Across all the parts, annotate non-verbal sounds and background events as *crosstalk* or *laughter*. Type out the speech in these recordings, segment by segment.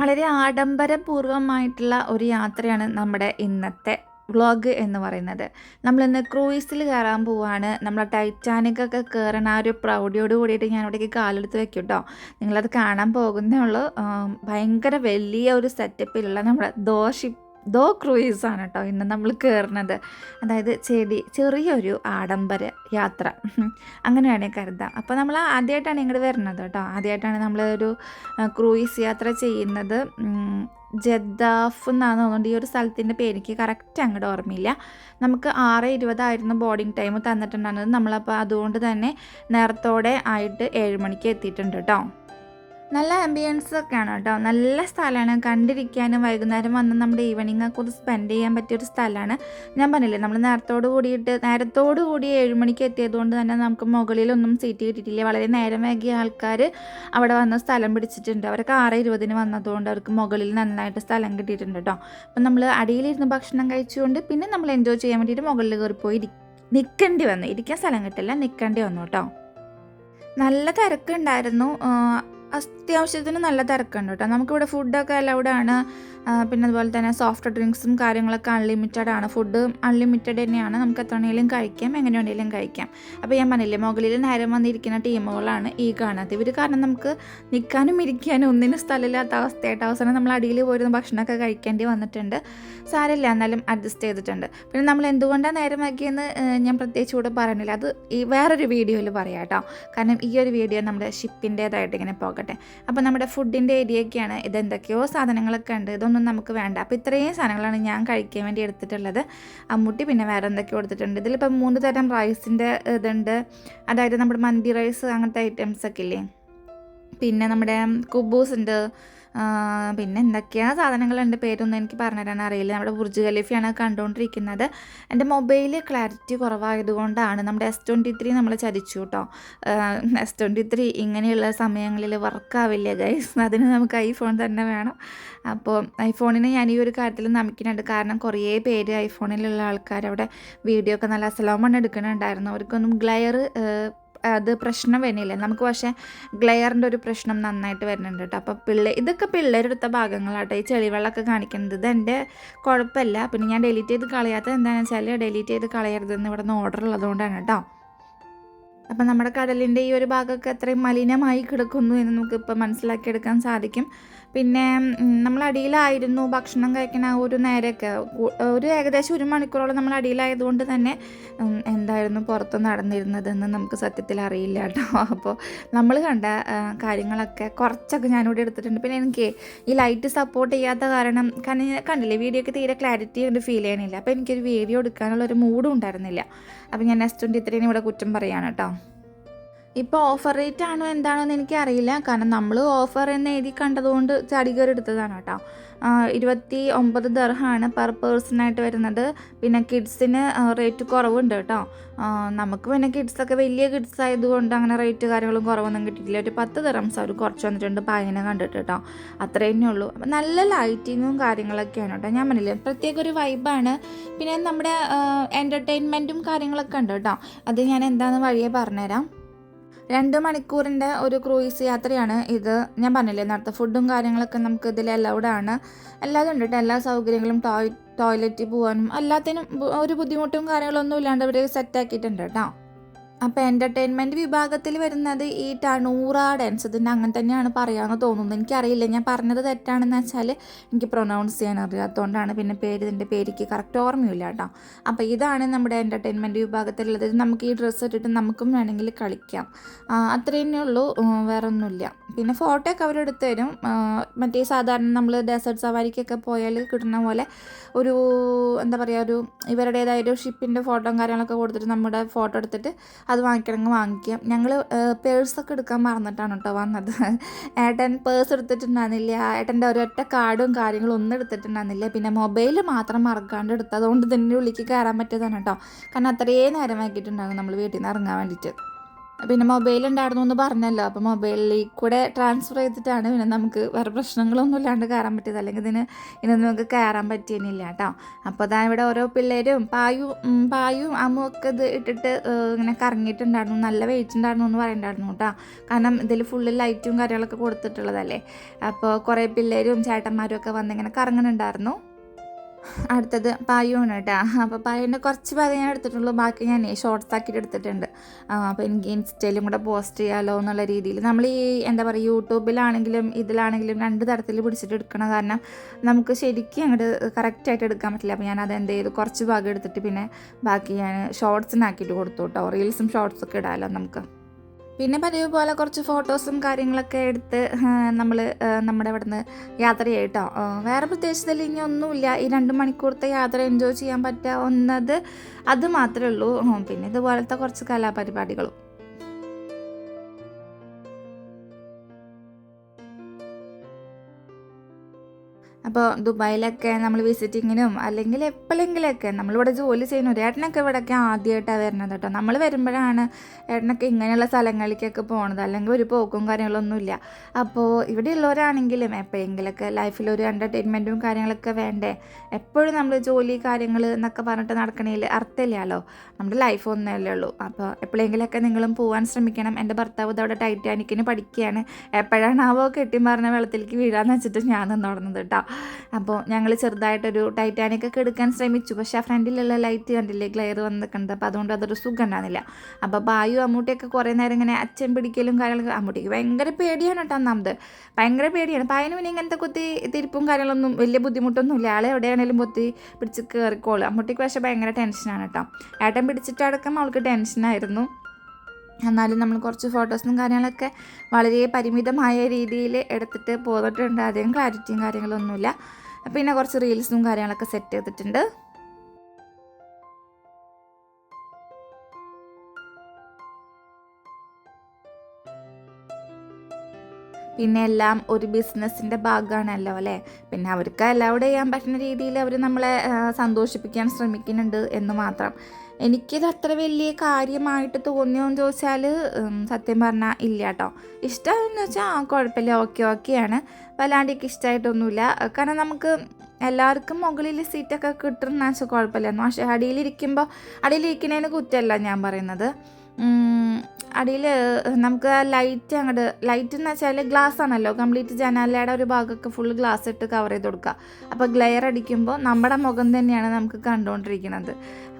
വളരെ ആഡംബരപൂർവമായിട്ടുള്ള ഒരു യാത്രയാണ് നമ്മുടെ ഇന്നത്തെ വ്ളോഗ് എന്ന് പറയുന്നത്. നമ്മളിന്ന് ക്രൂയിസിൽ കയറാൻ പോവാണ്. നമ്മൾ ടൈറ്റാനിക് ഒക്കെ കയറണ ആ ഒരു പ്രൗഢിയോട് കൂടിയിട്ട് ഞാൻ ഇവിടേക്ക് കാലെടുത്ത് വെക്കും കേട്ടോ നിങ്ങളത് കാണാൻ പോകുന്നേ ഉള്ളൂ. ഭയങ്കര വലിയ ഒരു സെറ്റപ്പിലുള്ള നമ്മുടെ ദോ ഷിപ്പ് ദോ ക്രൂയിസാണ് കേട്ടോ ഇന്ന് നമ്മൾ കയറുന്നത് അതായത് ചെടി ചെറിയൊരു ആഡംബര യാത്ര. അങ്ങനെ വേണേൽ കരുതാം അപ്പോൾ നമ്മൾ ആദ്യമായിട്ടാണ് ഇങ്ങോട്ട് വരുന്നത് കേട്ടോ. ആദ്യമായിട്ടാണ് നമ്മൾ ഒരു ക്രൂയിസ് യാത്ര ചെയ്യുന്നത്. ജദ്ദാഫ് എന്നാണ് തോന്നുന്നുണ്ട് ഈ ഒരു സ്ഥലത്തിന്റെ പേര് എനിക്ക് കറക്റ്റ് അങ്ങോട്ട് ഓർമ്മയില്ല. നമുക്ക് ആറ് ഇരുപതായിരുന്നു ബോർഡിംഗ് ടൈം തന്നിട്ടുണ്ടായിരുന്നത്. നമ്മളപ്പോൾ അതുകൊണ്ട് തന്നെ നേരത്തോടെ ആയിട്ട് ഏഴ് മണിക്ക് എത്തിയിട്ടുണ്ട് കേട്ടോ. നല്ല ആംബിയൻസ് ഒക്കെയാണ് കേട്ടോ. നല്ല സ്ഥലമാണ്. കണ്ടിരിക്കാനും വൈകുന്നേരം വന്ന് നമ്മുടെ ഈവനിങ് ഒക്കെ സ്പെൻഡ് ചെയ്യാൻ പറ്റിയ ഒരു സ്ഥലമാണ്. ഞാൻ പറഞ്ഞില്ലേ നമ്മൾ നേരത്തോട് കൂടിയിട്ട് നേരത്തോട് കൂടി ഏഴുമണിക്ക് എത്തിയത് എത്തിയതുകൊണ്ട് തന്നെ നമുക്ക് മുകളിലൊന്നും സീറ്റ് കിട്ടിയിട്ടില്ല. വളരെ നേരം വൈകിയ ആൾക്കാർ അവിടെ വന്ന് സ്ഥലം പിടിച്ചിട്ടുണ്ട്. അവരൊക്കെ ആറ് ഇരുപതിന് വന്നതുകൊണ്ട് അവർക്ക് മുകളിൽ നന്നായിട്ട് സ്ഥലം കിട്ടിയിട്ടുണ്ട് കേട്ടോ. അപ്പം നമ്മൾ അടിയിലിരുന്ന് ഭക്ഷണം കഴിച്ചുകൊണ്ട് പിന്നെ നമ്മൾ എൻജോയ് ചെയ്യാൻ വേണ്ടിയിട്ട് മുകളിൽ പോയി നിൽക്കേണ്ടി വന്നു. ഇരിക്കാൻ സ്ഥലം കിട്ടില്ല നിൽക്കേണ്ടി വന്നു കേട്ടോ. നല്ല തിരക്കുണ്ടായിരുന്നു. അത്യാവശ്യത്തിന് നല്ല തിരക്കുണ്ട് കേട്ടോ. നമുക്കിവിടെ ഫുഡൊക്കെ അലൗഡ് ആണ്. പിന്നെ അതുപോലെ തന്നെ സോഫ്റ്റ് ഡ്രിങ്ക്സും കാര്യങ്ങളൊക്കെ അൺലിമിറ്റഡ് ആണ്. ഫുഡ് അൺലിമിറ്റഡ് തന്നെയാണ്. നമുക്ക് എത്ര വേണമെങ്കിലും കഴിക്കാം എങ്ങനെ വേണമെങ്കിലും കഴിക്കാം. അപ്പോൾ ഞാൻ പറഞ്ഞില്ലേ മുകളിൽ നേരം വന്നിരിക്കുന്ന ടീമുകളാണ് ഈ കാണാത്തത് ഇവർ കാരണം നമുക്ക് നിൽക്കാനും ഇരിക്കാനും ഒന്നിനും സ്ഥലമില്ലാത്ത അവസ്ഥയായിട്ട് അവസാനം നമ്മൾ അടിയിൽ പോയിരുന്ന ഭക്ഷണമൊക്കെ കഴിക്കേണ്ടി വന്നിട്ടുണ്ട്. സാരമില്ല എന്നാലും അഡ്ജസ്റ്റ് ചെയ്തിട്ടുണ്ട്. പിന്നെ നമ്മൾ എന്തുകൊണ്ടാണ് നേരം വൈകിയെന്ന് ഞാൻ പ്രത്യേകിച്ച് ഇവിടെ പറയുന്നില്ല അത് ഈ വേറൊരു വീഡിയോയിൽ പറയാം കേട്ടോ. കാരണം ഈ ഒരു വീഡിയോ നമ്മുടെ ഷിപ്പിന്റേതായിട്ട് ഇങ്ങനെ പോകട്ടെ അപ്പോൾ നമ്മുടെ ഫുഡിന്റെ ഏരിയയൊക്കെയാണ് ഇതെന്തൊക്കെയോ സാധനങ്ങളൊക്കെ ഉണ്ട്. ഇതൊന്നും നമുക്ക് വേണ്ട. അപ്പോൾ ഇത്രയും സാധനങ്ങളാണ് ഞാൻ കഴിക്കാൻ വേണ്ടി എടുത്തിട്ടുള്ളത്. അമ്മൂട്ടി പിന്നെ വേറെ എന്തൊക്കെയോ എടുത്തിട്ടുണ്ട്. ഇതിലിപ്പോൾ മൂന്ന് തരം റൈസിന്റെ ഇതുണ്ട്. അതായത് നമ്മുടെ മന്തി റൈസ് അങ്ങനത്തെ ഐറ്റംസ് ഒക്കെ ഇല്ലേ? പിന്നെ നമ്മുടെ കുബൂസ് ഉണ്ട്. പിന്നെ എന്തൊക്കെയാ സാധനങ്ങളുണ്ട്? പേരൊന്നും എനിക്ക് പറഞ്ഞുതരാൻ അറിയില്ല. നമ്മുടെ ബുർജ് ഖലീഫയാണ് കണ്ടുകൊണ്ടിരിക്കുന്നത്. എന്റെ മൊബൈൽ ക്ലാരിറ്റി കുറവായതുകൊണ്ടാണ് നമ്മുടെ എസ് ട്വന്റി ത്രീ നമ്മൾ ചതിച്ചു കേട്ടോ. എസ് ട്വന്റി ത്രീ ഇങ്ങനെയുള്ള സമയങ്ങളിൽ വർക്കാവില്ല ഗൈസ് അതിന് നമുക്ക് ഐഫോൺ തന്നെ വേണം. അപ്പോൾ ഐഫോണിനെ ഞാൻ ഈ ഒരു കാര്യത്തിൽ നമിക്കുന്നുണ്ട്. കാരണം കുറേ പേര് ഐഫോണിലുള്ള ആൾക്കാർ അവിടെ വീഡിയോ ഒക്കെ നല്ല അസലോമണ് എടുക്കുന്നുണ്ടായിരുന്നു. അവർക്കൊന്നും ഗ്ലയർ അത് പ്രശ്നം വരുന്നില്ല. നമുക്ക് പക്ഷേ ഗ്ലെയറിന്റെ ഒരു പ്രശ്നം നന്നായിട്ട് വരുന്നുണ്ട് കേട്ടോ. അപ്പോൾ പിള്ളേ ഇതൊക്കെ പിള്ളേരെടുത്ത ഭാഗങ്ങളാട്ടോ. ഈ ചെളിവെള്ളമൊക്കെ കാണിക്കുന്നത്. ഇത് എന്റെ കുഴപ്പമില്ല. പിന്നെ ഞാൻ ഡിലീറ്റ് ചെയ്ത് കളയാത്തത് എന്താണെന്ന് വെച്ചാൽ ഡിലീറ്റ് ചെയ്ത് കളയരുതെന്ന് ഇവിടെ നിന്ന് ഓർഡർ ഉള്ളതുകൊണ്ടാണ് കേട്ടോ. അപ്പം നമ്മുടെ കടലിന്റെ ഈ ഒരു ഭാഗമൊക്കെ അത്രയും മലിനമായി കിടക്കുന്നു എന്ന് നമുക്ക് ഇപ്പോൾ മനസ്സിലാക്കിയെടുക്കാൻ സാധിക്കും. പിന്നെ നമ്മൾ അടിയിലായിരുന്നു ഭക്ഷണം കഴിക്കുന്ന ആ ഒരു നേരമൊക്കെ. ഒരു ഏകദേശം ഒരു മണിക്കൂറോളം നമ്മൾ അടിയിലായതുകൊണ്ട് തന്നെ എന്തായിരുന്നു പുറത്ത് നടന്നിരുന്നതെന്ന് നമുക്ക് സത്യത്തിൽ അറിയില്ല കേട്ടോ. അപ്പോൾ നമ്മൾ കണ്ട കാര്യങ്ങളൊക്കെ കുറച്ചൊക്കെ ഞാനിവിടെ എടുത്തിട്ടുണ്ട്. പിന്നെ എനിക്ക് ഈ ലൈറ്റ് സപ്പോർട്ട് ചെയ്യാത്ത കാരണം കാരണം കണ്ടില്ലേ വീഡിയോക്ക് തീരെ ക്ലാരിറ്റി ഒന്നും ഫീൽ ചെയ്യണില്ല. അപ്പോൾ എനിക്കൊരു വീഡിയോ എടുക്കാനുള്ള ഒരു മൂഡും ഉണ്ടായിരുന്നില്ല. അപ്പോൾ ഞാൻ എസ് ട്വന്റി ത്രീനെ ഇവിടെ കുറ്റം പറയാണ് കേട്ടോ. ഇപ്പോൾ ഓഫർ റേറ്റ് ആണോ എന്താണോ എന്ന് എനിക്കറിയില്ല. കാരണം നമ്മൾ ഓഫർ എന്ന് എഴുതി കണ്ടതുകൊണ്ട് ചാടി കയറി എടുത്തതാണ് കേട്ടോ. ഇരുപത്തി ഒമ്പത് ദർഹാണ് പെർ പേഴ്സണായിട്ട് വരുന്നത്. പിന്നെ കിഡ്സിന് റേറ്റ് കുറവുണ്ട് കേട്ടോ. നമുക്ക് പിന്നെ കിഡ്സൊക്കെ വലിയ കിഡ്സ് ആയതുകൊണ്ട് അങ്ങനെ റേറ്റ് കാര്യങ്ങളും കുറവൊന്നും കിട്ടിയിട്ടില്ല. ഒരു പത്ത് ദർഹംസ് അവർ കുറച്ച് വന്നിട്ടുണ്ട് പായനെ കണ്ടിട്ട് കേട്ടോ. അത്രേ തന്നെ ഉള്ളൂ. അപ്പം നല്ല ലൈറ്റിങ്ങും കാര്യങ്ങളൊക്കെയാണ് കേട്ടോ. ഞാൻ പറഞ്ഞില്ലേ പ്രത്യേക ഒരു വൈബാണ് പിന്നെ നമ്മുടെ എന്റർടൈൻമെന്റും കാര്യങ്ങളൊക്കെ ഉണ്ട് കേട്ടോ. അത് ഞാൻ എന്താണെന്ന് വഴിയെ പറഞ്ഞുതരാം. രണ്ട് മണിക്കൂറിന്റെ ഒരു ക്രൂയിസ് യാത്രയാണ് ഇത്. ഞാൻ പറഞ്ഞില്ലേ നേരത്തെ ഫുഡും കാര്യങ്ങളൊക്കെ നമുക്ക് ഇതിൽ അലൗഡ് ആണ്. എല്ലാതും ഉണ്ട് എല്ലാ സൗകര്യങ്ങളും ടോയ് ടോയ്ലറ്റിൽ പോകാനും എല്ലാത്തിനും ഒരു ബുദ്ധിമുട്ടും കാര്യങ്ങളൊന്നും ഇല്ലാണ്ട് അവർ സെറ്റാക്കിയിട്ടുണ്ട് കേട്ടോ. അപ്പോൾ എന്റർടൈൻമെന്റ് വിഭാഗത്തിൽ വരുന്നത് ഈ ടണൂറ ഡാൻസ് ഇതിന്റെ അങ്ങനെ തന്നെയാണ് പറയാമെന്ന് തോന്നുന്നത് എനിക്കറിയില്ല. ഞാൻ പറഞ്ഞത് തെറ്റാണെന്ന് വെച്ചാൽ എനിക്ക് പ്രൊനൗൺസ് ചെയ്യാൻ അറിയാത്തതുകൊണ്ടാണ് പിന്നെ പേര് ഇതിന്റെ പേരിക്ക് കറക്റ്റ് ഓർമ്മയില്ല കേട്ടോ. അപ്പോൾ ഇതാണ് നമ്മുടെ എന്റർടൈൻമെന്റ് വിഭാഗത്തിലുള്ളത്. നമുക്ക് ഈ ഡ്രസ്സ് ഇട്ടിട്ട് നമുക്കും വേണമെങ്കിൽ കളിക്കാം. അത്രേ തന്നെ ഉള്ളൂ. വേറെ ഒന്നുമില്ല പിന്നെ ഫോട്ടോ ഒക്കെ അവരെടുത്ത് തരും. മറ്റേ സാധാരണ നമ്മൾ ഡെസേർട്ട് സവാരിക്കൊക്കെ പോയാൽ കിട്ടുന്ന പോലെ ഒരു എന്താ പറയുക ഒരു ഇവരുടേതായ ഒരു ഷിപ്പിന്റെ ഫോട്ടോയും കാര്യങ്ങളൊക്കെ കൊടുത്തിട്ട് നമ്മുടെ ഫോട്ടോ എടുത്തിട്ട് അത് വാങ്ങിക്കണമെങ്കിൽ വാങ്ങിക്കാം. ഞങ്ങൾ പേഴ്സൊക്കെ എടുക്കാൻ മറന്നിട്ടാണ് കേട്ടോ വന്നത്. *laughs* ഏട്ടൻ പേഴ്സ് എടുത്തിട്ടുണ്ടായിരുന്നില്ല. ഏട്ടന്റെ ഒരൊറ്റ കാർഡും കാര്യങ്ങളും ഒന്നും എടുത്തിട്ടുണ്ടായിരുന്നില്ല. പിന്നെ മൊബൈൽ മാത്രം മറക്കാണ്ട് എടുത്തത്. അതുകൊണ്ട് തന്നെ ഉള്ളിലേക്ക് കയറാൻ പറ്റിയതാണ് കേട്ടോ കാരണം അത്രയും നേരം വൈകിട്ടുണ്ടാകും നമ്മൾ വീട്ടിൽ നിന്ന് ഇറങ്ങാൻ വേണ്ടിയിട്ട് പിന്നെ മൊബൈൽ ഉണ്ടായിരുന്നു എന്ന് പറഞ്ഞല്ലോ. അപ്പോൾ മൊബൈലിലേക്ക് കൂടെ ട്രാൻസ്ഫർ ചെയ്തിട്ടാണ് പിന്നെ നമുക്ക് വേറെ പ്രശ്നങ്ങളൊന്നും ഇല്ലാണ്ട് കയറാൻ പറ്റിയത്. അല്ലെങ്കിൽ ഇതിന് ഇതൊന്നും നമുക്ക് കയറാൻ പറ്റിയെന്നില്ല കേട്ടോ അപ്പോൾ അതാ ഇവിടെ ഓരോ പിള്ളേരും പായും പായും അമ്മും ഒക്കെ ഇത് ഇട്ടിട്ട് ഇങ്ങനെ കറങ്ങിയിട്ടുണ്ടായിരുന്നു. നല്ല വെയിറ്റ് ഉണ്ടായിരുന്നു എന്ന് പറയണ്ടായിരുന്നു കേട്ടോ കാരണം ഇതിൽ ഫുള്ള് ലൈറ്റും കാര്യങ്ങളൊക്കെ കൊടുത്തിട്ടുള്ളതല്ലേ. അപ്പോൾ കുറേ പിള്ളേരും ചേട്ടന്മാരും ഒക്കെ വന്നിങ്ങനെ കറങ്ങുന്നുണ്ടായിരുന്നു അടുത്തത് പായുവാണ് കേട്ടോ. അപ്പോൾ പായുവിന്റെ കുറച്ച് ഭാഗം ഞാൻ എടുത്തിട്ടുള്ളൂ. ബാക്കി ഞാൻ ഷോർട്സ് ആക്കിയിട്ട് എടുത്തിട്ടുണ്ട്. അപ്പോൾ എനിക്ക് ഇൻസ്റ്റയിലും കൂടെ പോസ്റ്റ് ചെയ്യാമല്ലോ എന്നുള്ള രീതിയിൽ. നമ്മൾ ഈ എന്താ പറയുക യൂട്യൂബിലാണെങ്കിലും ഇതിലാണെങ്കിലും രണ്ട് തരത്തിൽ പിടിച്ചിട്ട് എടുക്കണം കാരണം നമുക്ക് ശരിക്കും അങ്ങോട്ട് കറക്റ്റായിട്ട് എടുക്കാൻ പറ്റില്ല. അപ്പോൾ ഞാൻ അത് എന്ത് ചെയ്തു? കുറച്ച് ഭാഗം എടുത്തിട്ട് പിന്നെ ബാക്കി ഞാൻ ഷോർട്സിനാക്കിയിട്ട് കൊടുത്തു കേട്ടോ. റീൽസും ഷോർട്സൊക്കെ ഇടാമല്ലോ നമുക്ക്. പിന്നെ പതിവ് പോലെ കുറച്ച് ഫോട്ടോസും കാര്യങ്ങളൊക്കെ എടുത്ത് നമ്മൾ നമ്മുടെ ഇവിടുന്ന് യാത്ര ചെയ്യട്ടോ വേറെ പ്രത്യേകിച്ചതിൽ ഇനി ഒന്നുമില്ല. ഈ രണ്ട് മണിക്കൂറത്തെ യാത്ര എൻജോയ് ചെയ്യാൻ പറ്റാവുന്നത് അത് മാത്രമേ ഉള്ളൂ. പിന്നെ ഇതുപോലത്തെ കുറച്ച് കലാപരിപാടികളും. അപ്പോൾ ദുബായിലൊക്കെ നമ്മൾ വിസിറ്റിങ്ങിനും അല്ലെങ്കിൽ എപ്പോഴെങ്കിലൊക്കെ നമ്മളിവിടെ ജോലി ചെയ്യുന്നു ഏട്ടനൊക്കെ ഇവിടെയൊക്കെ ആദ്യമായിട്ടാണ് വരുന്നത് കേട്ടോ. നമ്മൾ വരുമ്പോഴാണ് ഏട്ടനൊക്കെ ഇങ്ങനെയുള്ള സ്ഥലങ്ങളിലേക്കൊക്കെ പോണത്. അല്ലെങ്കിൽ ഒരു പോക്കും കാര്യങ്ങളൊന്നുമില്ല അപ്പോൾ ഇവിടെ ഉള്ളവരാണെങ്കിലും എപ്പോഴെങ്കിലൊക്കെ ലൈഫിൽ ഒരു എന്റർടൈൻമെന്റും കാര്യങ്ങളൊക്കെ വേണ്ടേ? എപ്പോഴും നമ്മൾ ജോലി കാര്യങ്ങൾ എന്നൊക്കെ പറഞ്ഞിട്ട് നടക്കണേൽ അർത്ഥമില്ലല്ലോ. നമ്മുടെ ലൈഫ് ഒന്നല്ലേ ഉള്ളൂ അപ്പോൾ എപ്പോഴെങ്കിലൊക്കെ നിങ്ങളും പോകാൻ ശ്രമിക്കണം. എന്റെ ഭർത്താവ് ഇതവിടെ ടൈറ്റാനിക്കിന് പഠിക്കുകയാണ് എപ്പോഴാണാവോ കെട്ടി പറഞ്ഞ വെള്ളത്തിലേക്ക് വീഴാന്ന് വെച്ചിട്ട് ഞാൻ നിന്നോടുന്നത് കേട്ടോ. അപ്പോൾ ഞങ്ങൾ ചെറുതായിട്ടൊരു ടൈറ്റാനിക് ഒക്കെ എടുക്കാൻ ശ്രമിച്ചു. പക്ഷെ ആ ഫ്രണ്ടിലുള്ള ലൈറ്റ് കണ്ടില്ലേ? ഗ്ലെയർ വന്ന് നിൽക്കുന്നത് അപ്പോൾ അതുകൊണ്ട് അതൊരു സുഖം ഉണ്ടാകുന്നില്ല അപ്പോൾ ബായു അമ്മൂട്ടിയൊക്കെ കുറേ നേരം ഇങ്ങനെ അച്ഛൻ പിടിക്കലും കാര്യങ്ങളൊക്കെ അമ്മൂട്ടിക്ക് ഭയങ്കര പേടിയാണ് കേട്ടോ ഒന്നാമത്. ഭയങ്കര പേടിയാണ്. പായന് പിന്നെ ഇങ്ങനത്തെ കുത്തി തിരിപ്പും കാര്യങ്ങളൊന്നും വലിയ ബുദ്ധിമുട്ടൊന്നുമില്ല ആളെ എവിടെയാണേലും പൊത്തി പിടിച്ച് കയറിക്കോളും അമ്മൂട്ടിക്ക് പക്ഷേ ഭയങ്കര ടെൻഷനാണ് കേട്ടോ. ഏട്ടൻ പിടിച്ചിട്ടടക്കം അവൾക്ക് ടെൻഷനായിരുന്നു എന്നാലും നമ്മൾ കുറച്ച് ഫോട്ടോസും കാര്യങ്ങളൊക്കെ വളരെ പരിമിതമായ രീതിയിൽ എടുത്തിട്ട് പോന്നിട്ടുണ്ട് അധികം ക്ലാരിറ്റിയും കാര്യങ്ങളൊന്നുമില്ല. പിന്നെ കുറച്ച് റീൽസും കാര്യങ്ങളൊക്കെ സെറ്റ് ചെയ്തിട്ടുണ്ട്. പിന്നെ എല്ലാം ഒരു ബിസിനസ്സിന്റെ ഭാഗമാണല്ലോ അല്ലേ? പിന്നെ അവർക്ക് അലൗഡ് ചെയ്യാൻ പറ്റുന്ന രീതിയിൽ അവർ നമ്മളെ സന്തോഷിപ്പിക്കാൻ ശ്രമിക്കുന്നുണ്ട് എന്ന് മാത്രം. എനിക്കിത് അത്ര വലിയ കാര്യമായിട്ട് തോന്നിയോന്ന് ചോദിച്ചാൽ സത്യം പറഞ്ഞാൽ ഇല്ല കേട്ടോ ഇഷ്ടമെന്ന് വെച്ചാൽ ആ കുഴപ്പമില്ല. ഓക്കെ ഓക്കെയാണ്. വല്ലാണ്ട് എനിക്ക് ഇഷ്ടമായിട്ടൊന്നുമില്ല കാരണം നമുക്ക് എല്ലാവർക്കും മുകളിൽ സീറ്റൊക്കെ കിട്ടുന്ന വെച്ചാൽ കുഴപ്പമില്ലായിരുന്നു. പക്ഷേ അടിയിലിരിക്കുമ്പോൾ അടിയിലിരിക്കുന്നതിന് കുറ്റമല്ല ഞാൻ പറയുന്നത്. അടിയിൽ നമുക്ക് ലൈറ്റ് അങ്ങോട്ട് ലൈറ്റ് എന്ന് വെച്ചാൽ ഗ്ലാസ് ആണല്ലോ. കംപ്ലീറ്റ് ജനാലയുടെ ഒരു ഭാഗമൊക്കെ ഫുൾ ഗ്ലാസ് ഇട്ട് കവർ ചെയ്ത് കൊടുക്കുക. അപ്പോൾ ഗ്ലെയർ അടിക്കുമ്പോൾ നമ്മുടെ മുഖം തന്നെയാണ് നമുക്ക് കണ്ടുകൊണ്ടിരിക്കുന്നത്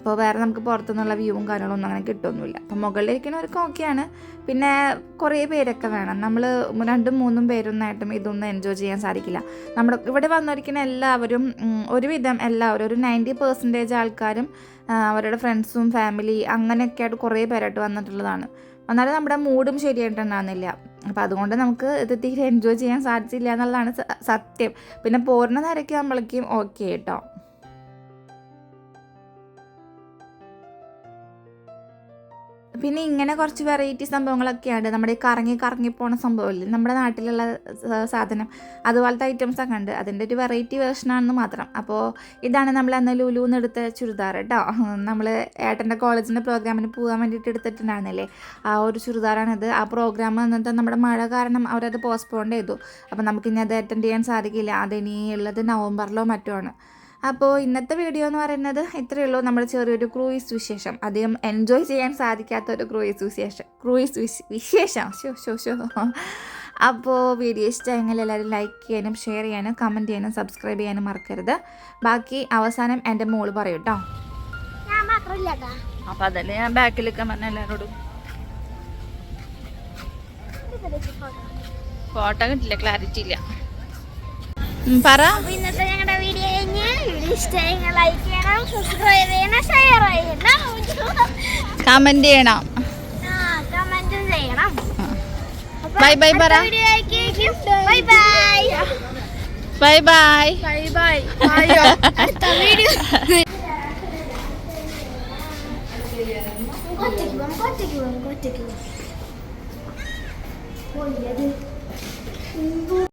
അപ്പോൾ വേറെ നമുക്ക് പുറത്തുനിന്നുള്ള വ്യൂവും കാര്യങ്ങളൊന്നും അങ്ങനെ കിട്ടുമൊന്നുമില്ല അപ്പോൾ മുകളിലിരിക്കുന്നവർക്ക് ഓക്കെയാണ്. പിന്നെ കുറേ പേരൊക്കെ വേണം. നമ്മൾ രണ്ടും മൂന്നും പേരൊന്നായിട്ടും ഇതൊന്നും എൻജോയ് ചെയ്യാൻ സാധിക്കില്ല. നമ്മുടെ ഇവിടെ വന്നിരിക്കുന്ന എല്ലാവരും ഒരുവിധം എല്ലാവരും ഒരു നയന്റി പെർസെന്റേജ് ആൾക്കാരും അവരുടെ ഫ്രണ്ട്സും ഫാമിലി അങ്ങനെയൊക്കെ ആയിട്ട് കുറേ പേരായിട്ട് വന്നിട്ടുള്ളതാണ്. എന്നാലും നമ്മുടെ മൂഡും ശരിയായിട്ടുണ്ടാകുന്നില്ല അപ്പോൾ അതുകൊണ്ട് നമുക്ക് ഇത് തീരെ എൻജോയ് ചെയ്യാൻ സാധിച്ചില്ല എന്നുള്ളതാണ് സത്യം. പിന്നെ പോരുന്ന നിരക്ക് നമ്മളേക്കും ഓക്കെ കേട്ടോ പിന്നെ ഇങ്ങനെ കുറച്ച് വെറൈറ്റി സംഭവങ്ങളൊക്കെയാണ് നമ്മുടെ ഈ കറങ്ങി കറങ്ങി പോണ സംഭവമില്ലേ? നമ്മുടെ നാട്ടിലുള്ള സാധനം. അതുപോലത്തെ ഐറ്റംസ് ഒക്കെ ഉണ്ട്. അതിന്റെ ഒരു വെറൈറ്റി വേർഷനാണെന്ന് മാത്രം. അപ്പോൾ ഇതാണ് നമ്മൾ അന്ന് ലുലുന്ന് എടുത്ത ചുരിദാർ കേട്ടോ. നമ്മൾ ഏട്ടന്റെ കോളേജിന്റെ പ്രോഗ്രാമിന് പോകാൻ വേണ്ടിയിട്ട് എടുത്തിട്ടുണ്ടായിരുന്നില്ലേ? ആ ഒരു ചുരിദാറാണിത്. ആ പ്രോഗ്രാം എന്നിട്ട് നമ്മുടെ മഴ കാരണം അവരത് പോസ്റ്റ്പോൺ ചെയ്തു. അപ്പോൾ നമുക്കിനി അത് അറ്റൻഡ് ചെയ്യാൻ സാധിക്കില്ല. അതിനി ഉള്ളത് നവംബറിലോ മറ്റോ ആണ്. അപ്പോൾ ഇന്നത്തെ വീഡിയോ എന്ന് പറയുന്നത് ഇത്രയേ ഉള്ളൂ. നമ്മുടെ ചെറിയൊരു ക്രൂയിസ് വിശേഷം. അധികം എൻജോയ് ചെയ്യാൻ സാധിക്കാത്ത ഒരു ക്രൂയിസ് വിശേഷം. ക്രൂയിസ് വിശേഷം? ഷോ ഷോ ഷോ അപ്പോൾ വീഡിയോ ഇഷ്ടമായെങ്കിൽ എല്ലാവരും ലൈക്ക് ചെയ്യാനും ഷെയർ ചെയ്യാനും കമന്റ് ചെയ്യാനും സബ്സ്ക്രൈബ് ചെയ്യാനും മറക്കരുത്. ബാക്കി അവസാനം എന്റെ മോൾ പറയും കേട്ടോ അപ്പോൾ അതല്ലേ ഞാൻ ബാക്കിലൊക്കെ പറഞ്ഞ എല്ലാവരോടും ഫോട്ടോ കിട്ടില്ല ക്ലാരിറ്റി ഇല്ല. പറ വീഡിയോ ഇഷ്ടമായി ലൈക്ക് ചെയ്യണം സബ്സ്ക്രൈബ് ചെയ്യണം ഷെയർ ചെയ്യണം. കമന്റ് ചെയ്യണം. കമന്റും ചെയ്യണം. ബൈ ബൈ പറ. Bye bye bye bye bye bye അടുത്ത വീഡിയോ ഒറ്റയ്ക്ക് പോകാം ഒറ്റയ്ക്ക് പോകാം ഒറ്റയ്ക്ക് പോകാം